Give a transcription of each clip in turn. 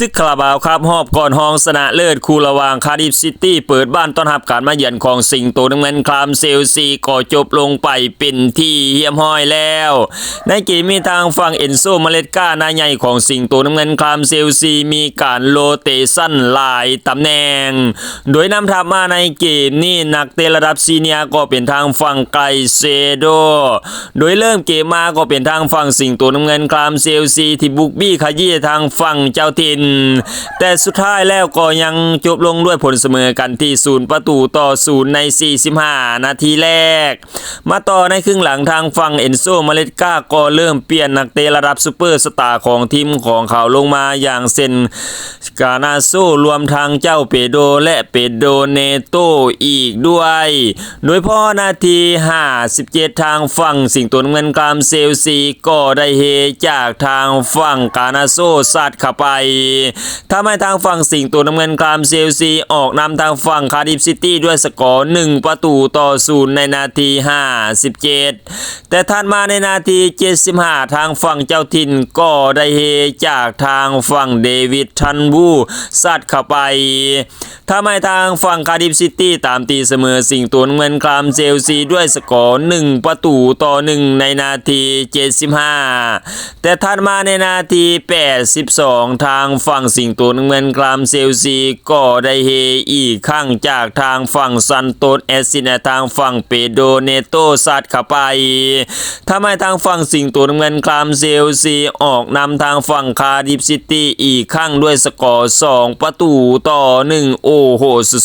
ซึกคาราบาวครับหอบก่อนห้องสนะเลิศคูระวางคาร์ดิฟซิตี้เปิดบ้านต้อนรับการมาเยือนของสิงโตน้ำเงินคลามเซลซีก่อจบลงไปเป็นที่เฮียมห้อยแล้ว ในเกมมีทางฝั่งเอนโซเมเลตกาหน้าใหญ่ของสิงโตน้ำเงินคลามเซลซีมีการโลเตชั่นหลายตำแหน่ง โดยนำทัพมาในเกมนี้นักเตะระดับซีเนียก็เป็นทางฝั่งไกเซโด โดยเริ่มเกมมาก็เป็นทางฝั่งสิงโตน้ำเงินคลามเซลซีที่บุกบี้ขยี้ทางฝั่งเจ้าถิ่นแต่สุดท้ายแล้วก็ยังจบลงด้วยผลเสมอกันที่ศูนย์ประตูต่อศูนย์ใน 45 นาทีแรก มาต่อในครึ่งหลังทางฝั่งเอนโซมาเลตกาก็เริ่มเปลี่ยนนักเตะระดับซูเปอร์สตาร์ของทีมของเขาลงมาอย่างเซนกานาโซรวมทางเจ้าเปโดและเปโดเนโตอีกด้วยโดยพอนาที 57 ทางฝั่งสิงโตน้ำเงินกรามเซลซีก็ได้เฮจากทางฝั่งกานาโซสัดเข้าไปทำให้ทางฝั่งสิงโตน้ำเงินกรามเซลซีออกนำทางฝั่งคาร์ดิฟซิตี้ด้วยสกอร์1ประตูต่อศูนย์ในนาที 57 แต่ท่านมาในนาที 75 ทางฝั่งเจ้าถิ่นก็ได้เฮจากทางฝั่งเดวิดทันบูสัดเข้าไปทำให้ทางฝั่งคาร์ดิฟซิตี้ตามตีเสมอสิงโตน้ำเงินกรามเซลซีด้วยสกอร์1ประตูต่อ 1 ในนาที 75 แต่ถัดมาในนาที 82 ทางฝั่งสิงโตน้ำเงินกรามเซลซีก็ได้เฮอีกข้างจากทางฝั่งซันโตนเอซินทางฝั่งเปโดเนโตซัดเข้าไปทำให้ทางฝั่งสิงโตน้ำเงินกรามเซลซีออกนำทางฝั่งคาร์ดิฟซิตี้อีกข้างด้วยสกอร์ 2 ประตูต่อ 1 โอ้โห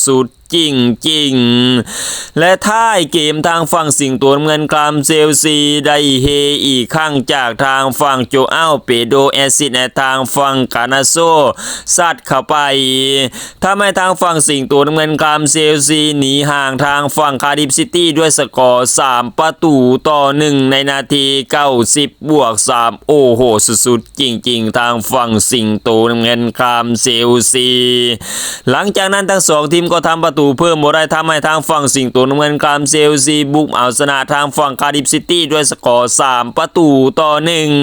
สุดๆ จริงจริงๆและท้ายเกมทางฝั่งสิงตัวเงินกรามเซลซีได้เฮอีกข้างจากทางฝั่งโจอ้าวเปโดแอซิดในทางฝั่งกานาโซซัดเข้าไปทำให้ทางฝั่งสิงตัวเงินกรามเซลซีหนีห่างทางฝั่งคาร์ดิฟซิตี้ด้วยสกอร์ 3 ประตูต่อ 1 ในนาที 90 บวก 3 โอ้โห สุดๆ จริงๆ ทางฝั่งสิงตัวเงินกรามเซลซี หลังจากนั้นทั้งสองทีมก็ทำประตูเพิ่มโมได้ทำให้ทางฝั่งสิงโตน้ำเงินกามเซลซีบุกเอาชนะทางฝั่งคาร์ดิฟซิตี้ด้วยสกอร์ 3 ประตูต่อ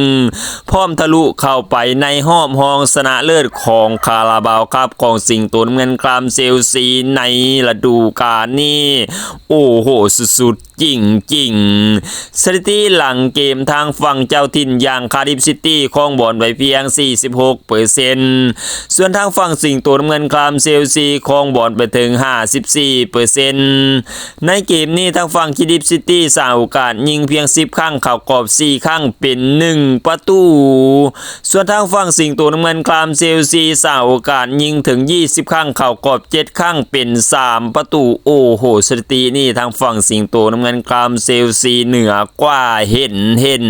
1 พร้อมทะลุเข้าไปในห้อมห้องสนะเลิศของคาราบาวครับของสิงโตน้ำเงินกามเซลซีในฤดูกาลนี้ โอ้โหสุดๆ จริงจริงสถิติหลังเกมทางฝั่งเจ้าถิ่นอย่างคาริฟซิตี้ครองบอลไว้เพียง 46เปอร์เซ็นต์ส่วนทางฝั่งสิงโตน้ำเงินกรามเซลซีครองบอลไปถึง 54เปอร์เซ็นต์ในเกมนี้ทางฝั่งคาริฟซิตี้สร้างโอกาสยิงเพียง 10 ครั้งเข้ากรอบ 4 ครั้งเป็น 1 ประตู ส่วนทางฝั่งสิงโตน้ำเงินกรามเซลซีสร้างโอกาสยิงถึง 20 ครั้งเข้ากรอบ 7 ครั้งเป็น 3 ประตู โอ้โหสถิตินี่ทางฝั่งสิงโตน้ำเงินกรามเซลซีเหนือกว่าเห็นเห็น